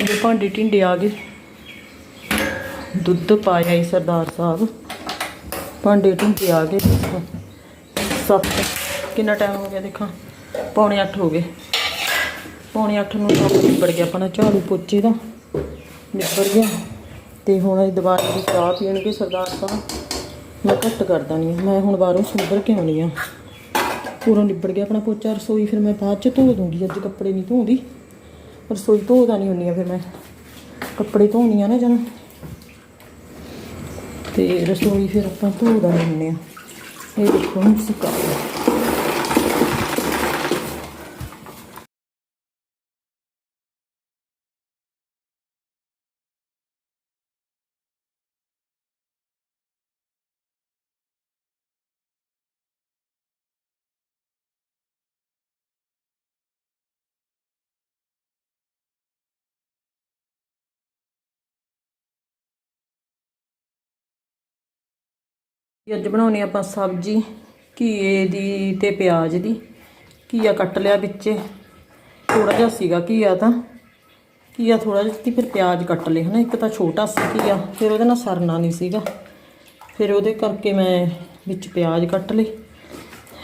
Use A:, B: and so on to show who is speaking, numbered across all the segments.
A: ਇਹਦੇ ਭਾਂਡੇ ਢਿੰਡੇ ਆ ਗਏ। ਦੁੱਧ ਪਾਇਆ ਹੀ ਸਰਦਾਰ ਸਾਹਿਬ। ਭਾਂਡੇ ਢਿੰਡੇ ਆ ਗਏ ਸੱਤ। ਕਿੰਨਾ ਟਾਈਮ ਹੋ ਗਿਆ, ਦੇਖਾਂ। ਪੌਣੇ 8 ਹੋ ਗਏ। ਪੌਣੇ 8 ਨੂੰ ਕੰਮ ਨਿਬੜ ਗਿਆ ਆਪਣਾ ਝਾੜੂ ਪੋਚੇ ਦਾ। ਨਿਬੜ ਗਿਆ। ਤੇ ਹੁਣ ਅਸੀਂ ਦੁਬਾਰਾ ਦੀ ਚਾਹ ਪੀਣਗੇ ਸਰਦਾਰ ਸਾਹਿਬ। ਮੈਂ ਘੱਟ ਕਰਦਾ ਨਹੀਂ ਮੈਂ ਹੁਣ ਬਾਹਰੋਂ ਸੁੰਦਰ ਕੇ ਆਉਣੀ ਆ? ਪੂਰਾ ਨਿਬੜ ਗਿਆ ਆਪਣਾ ਪੋਚਾ। ਰਸੋਈ ਫਿਰ ਮੈਂ ਬਾਅਦ ਚ ਧੋ ਦੂੰਗੀ। ਅੱਜ ਕੱਪੜੇ ਨਹੀਂ ਧੋਂਦੀ। ਰਸੋਈ ਧੋਦਾ ਨਹੀਂ ਹੁੰਦੀ ਆ ਫਿਰ ਮੈਂ। ਕੱਪੜੇ ਧੋਣੀ ਆ ਨਾ ਜਨ। ਤੇ ਰਸੋਈ ਫਿਰ ਆਪਾਂ ਧੋਦਾ ਨਹੀਂ ਹੁੰਦੇ ਆ। ਇਹ ਦੇਖੋ ਹੁਣ ਸੁਕਾ ਅੱਜ ਬਣਾਉਣੀ ਆਪਾਂ ਸਬਜ਼ੀ, ਘੀਏ ਦੀ ਤੇ ਪਿਆਜ਼ ਦੀ। ਘੀਆ ਕੱਟ ਲਿਆ ਵਿੱਚ। ਥੋੜਾ ਜਿਹਾ ਸੀਗਾ ਘੀਆ ਤਾਂ। ਘੀਆ ਥੋੜਾ ਜਿਹਾ ਸੀ, ਫਿਰ ਪਿਆਜ਼ ਕੱਟ ਲਏ ਹਨਾ। ਇੱਕ ਤਾਂ ਛੋਟਾ ਸੀ ਘੀਆ, ਫਿਰ ਉਹਦੇ ਨਾਲ ਸਰਨਾ ਨਹੀਂ ਸੀਗਾ। ਫਿਰ ਉਹਦੇ ਕਰਕੇ ਮੈਂ ਵਿੱਚ ਪਿਆਜ਼ ਕੱਟ ਲਏ।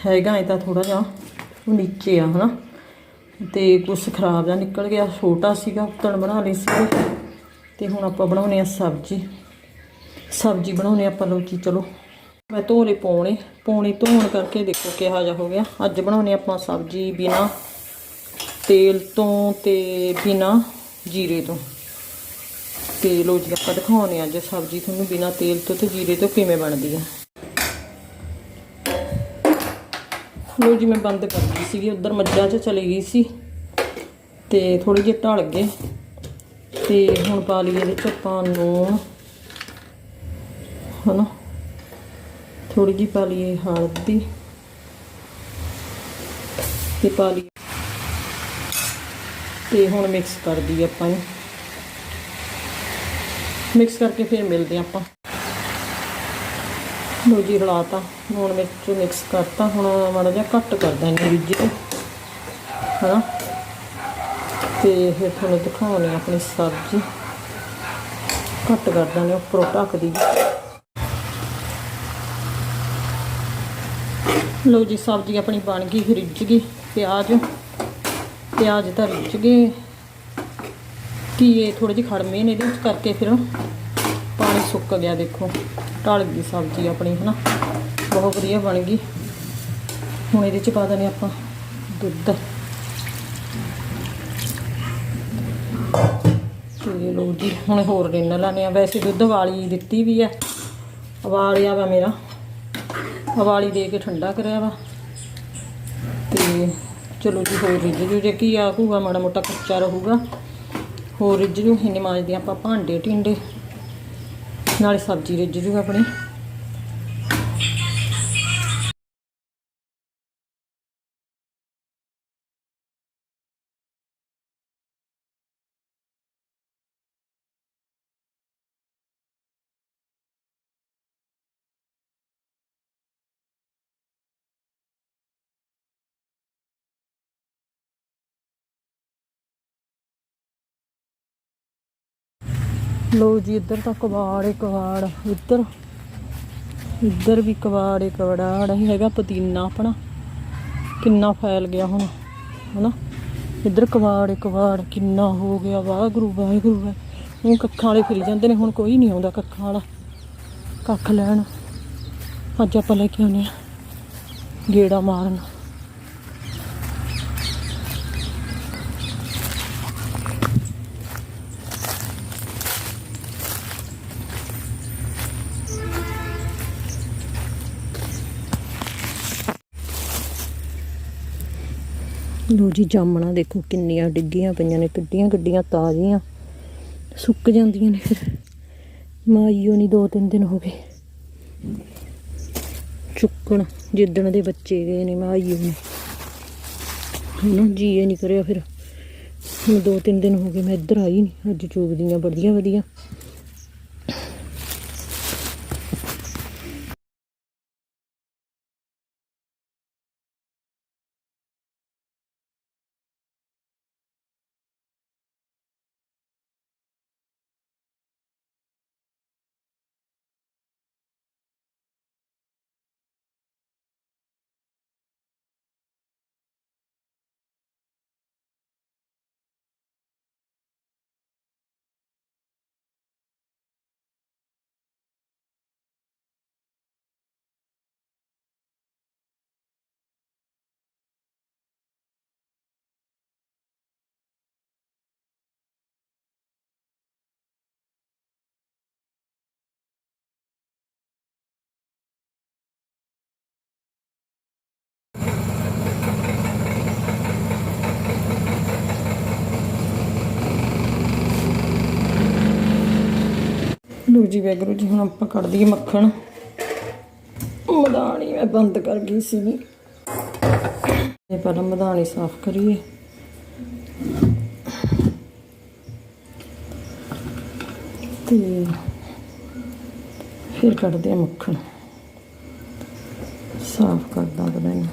A: ਹੈਗਾ ਇਹ ਤਾਂ ਥੋੜਾ ਜਿਹਾ ਉਹ ਨੀਚੇ ਆ ਹਨਾ। ਤੇ ਕੁਝ ਖਰਾਬ ਜਿਹਾ ਨਿਕਲ ਗਿਆ। ਛੋਟਾ ਸੀਗਾ ਉਤਣ ਬਣਾ ਲਈ ਸੀ ਤੇ ਹੁਣ ਆਪਾਂ ਬਣਾਉਨੇ ਆ ਸਬਜ਼ੀ। ਸਬਜ਼ੀ ਬਣਾਉਨੇ ਆਪਾਂ ਲੋ ਚਲੋ। ਮੈਂ ਧੋਲੇ ਪੌਣੇ ਪੌਣੇ ਧੋਣ ਕਰਕੇ ਦੇਖੋ ਕਿਹਾ ਜਾ ਹੋ ਗਿਆ। ਅੱਜ ਬਣਾਉਨੇ ਆਪਾਂ ਸਬਜ਼ੀ ਬਿਨਾ ਤੇਲ ਤੋਂ ਤੇ ਬਿਨਾ ਜੀਰੇ ਤੋਂ। ਤੇ ਲੋ ਜੀ, ਆਪਾਂ ਦਿਖਾਉਨੇ ਅੱਜ ਸਬਜ਼ੀ ਤੁਹਾਨੂੰ ਬਿਨਾ ਤੇਲ ਤੋਂ ਤੇ ਜੀਰੇ ਤੋਂ ਕਿਵੇਂ ਬਣਦੀ ਆ। ਲੋ ਜੀ, ਮੈਂ ਬੰਦ ਕਰ ਦਿੱਤੀ ਸੀਗੀ, ਉਧਰ ਮੱਝਾਂ 'ਚ ਚਲੀ ਗਈ ਸੀ ਤੇ ਥੋੜੀ ਜਿਹੀ ਢਲ ਗਏ। ਤੇ ਹੁਣ ਪਾ ਲਈਏ ਇਹਦੇ 'ਚ ਆਪਾਂ ਨੂਣ ਹਨਾ ਥੋੜੀ ਜਿਹੀ ਪਾ ਲਈਏ ਹਲਦੀ ਤੇ ਪਾ ਲਈ ਤੇ ਹੁਣ ਮਿਕਸ ਕਰ ਦਈਏ ਆਪਾਂ ਇਹ ਮਿਕਸ ਕਰਕੇ ਫਿਰ ਮਿਲਦੇ ਆਪਾਂ। ਲੋ ਜੀ ਰਲਾਤਾ ਹੁਣ ਮਿਰਚ ਮਿਕਸ ਕਰਤਾ। ਹੁਣ ਮਾੜਾ ਜਿਹਾ ਘੱਟ ਕਰ ਦਾਂਗੇ ਰਿੱਝ ਕੇ ਹਨਾ? ਤੇ ਫਿਰ ਤੁਹਾਨੂੰ ਦਿਖਾਉਣੀ ਆ ਆਪਣੀ ਸਬਜ਼ੀ। ਘੱਟ ਕਰ ਦਾਂਗੇ ਉੱਪਰੋਂ ਢੱਕ ਦੀ ਲਓ ਜੀ, ਸਬਜ਼ੀ ਆਪਣੀ ਬਣ ਗਈ ਰਿੱਝ ਗਈ, ਪਿਆਜ਼ ਪਿਆਜ਼ ਤਾਂ ਰਿੱਝ ਗਏ। ਘੀਏ ਥੋੜੇ ਜਿਹੇ ਖੜਮੇ ਨੇ, ਇਹਦੇ ਵਿੱਚ ਕਰਕੇ ਫਿਰ ਪਾਣੀ ਸੁੱਕ ਗਿਆ, ਦੇਖੋ। ਢਲ ਗਈ ਸਬਜ਼ੀ ਆਪਣੀ, ਹਨਾ? ਬਹੁਤ ਵਧੀਆ ਬਣ ਗਈ। ਹੁਣ ਇਹਦੇ ਚ ਪਾ ਦਨੇ ਆਪਾਂ ਦੁੱਧ। ਤੇ ਲੋ ਜੀ, ਹੁਣ ਹੋਰ ਰਿੰਨ ਲਾਣੇ ਆ ਵੈਸੇ ਦੁੱਧ ਵਾਲੀ ਦਿੱਤੀ ਵੀ ਆ ਉਬਾਲਿਆ ਵਾ ਮੇਰਾ। ਉਬਾਲੀ ਦੇ ਕੇ ਠੰਡਾ ਕਰਿਆ ਵਾ। ਤੇ ਚਲੋ ਜੀ, ਹੋਰ ਰਿੱਝ ਜੂ। ਜੇ ਕੀ ਆਕੂਗਾ ਮਾੜਾ ਮੋਟਾ ਕੱਚਾ ਰਹੂਗਾ। ਹੋਰ ਰਿੱਝ ਜੂ। ਹਿੰਨੇ ਮਾਜਦੇ ਆਪਾਂ ਭਾਂਡੇ ਟਿੰਡੇ ਨਾਲੇ ਸਬਜ਼ੀ ਰਿੱਝ ਜੂ ਆਪਣੀ। ਲੋ ਜੀ, ਇੱਧਰ ਤਾਂ ਕਵਾੜ ਏ ਕਵਾੜ ਇੱਧਰ ਇੱਧਰ ਵੀ ਕਵਾੜ ਏ ਕਵਾੜ ਇਹ ਹੈਗਾ ਪਦੀਨਾ ਆਪਣਾ। ਕਿੰਨਾ ਫੈਲ ਗਿਆ ਹੁਣ, ਹਨਾ? ਇੱਧਰ ਕਵਾੜ ਏ ਕਵਾੜ ਕਿੰਨਾ ਹੋ ਗਿਆ, ਵਾਹਿਗੁਰੂ ਵਾਹਿਗੁਰੂ। ਵਾਹਿ- ਉਹ ਕੱਖਾਂ ਵਾਲੇ ਫਿਰੀ ਜਾਂਦੇ ਨੇ, ਹੁਣ ਕੋਈ ਨਹੀਂ ਆਉਂਦਾ ਕੱਖਾਂ ਵਾਲਾ। ਕੱਖ ਲੈਣ। ਅੱਜ ਆਪਾਂ ਲੈ ਕੇ ਆਉਨੇ ਆ ਗੇੜਾ ਮਾਰਨ। ਲੋ ਜੀ, ਜਾਮਣਾ ਦੇਖੋ ਕਿੰਨੀਆਂ ਡਿੱਗੀਆਂ ਪਈਆਂ ਨੇ, ਕਿੱਡੀਆਂ ਗੱਡੀਆਂ ਤਾਜ਼ੀਆਂ, ਸੁੱਕ ਜਾਂਦੀਆਂ ਨੇ ਫਿਰ। ਮਾਈਓ ਨਹੀਂ ਦੋ ਤਿੰਨ ਦਿਨ ਹੋ ਗਏ। ਚੁੱਕਣ ਜਿੱਦਣ ਦੇ ਬੱਚੇ ਗਏ ਨੇ ਮਾਈਓ ਨੇ ਹਨਾ ਜੀ ਇਹ ਨਹੀਂ ਕਰਿਆ ਫਿਰ। ਹੁਣ ਦੋ ਤਿੰਨ ਦਿਨ ਹੋ ਗਏ, ਮੈਂ ਇੱਧਰ ਆਈ ਨਹੀਂ ਅੱਜ ਚੁਗਦੀਆਂ, ਬੜੀਆਂ ਵਧੀਆ। ਲੋ ਜੀ ਵੈਗਰੂ ਜੀ ਹੁਣ ਆਪਾਂ ਕੱਢ ਦਈਏ ਮੱਖਣ। ਮਧਾਣੀ ਮੈਂ ਬੰਦ ਕਰ ਗਈ ਸੀਗੀ। ਇਹ ਪਹਿਲਾਂ ਮਧਾਣੀ ਸਾਫ਼ ਕਰੀਏ। ਤੇ ਫਿਰ ਕੱਢਦੇ ਆ ਮੱਖਣ। ਸਾਫ਼ ਕਰਦਾ ਦਵਾਂਗੇ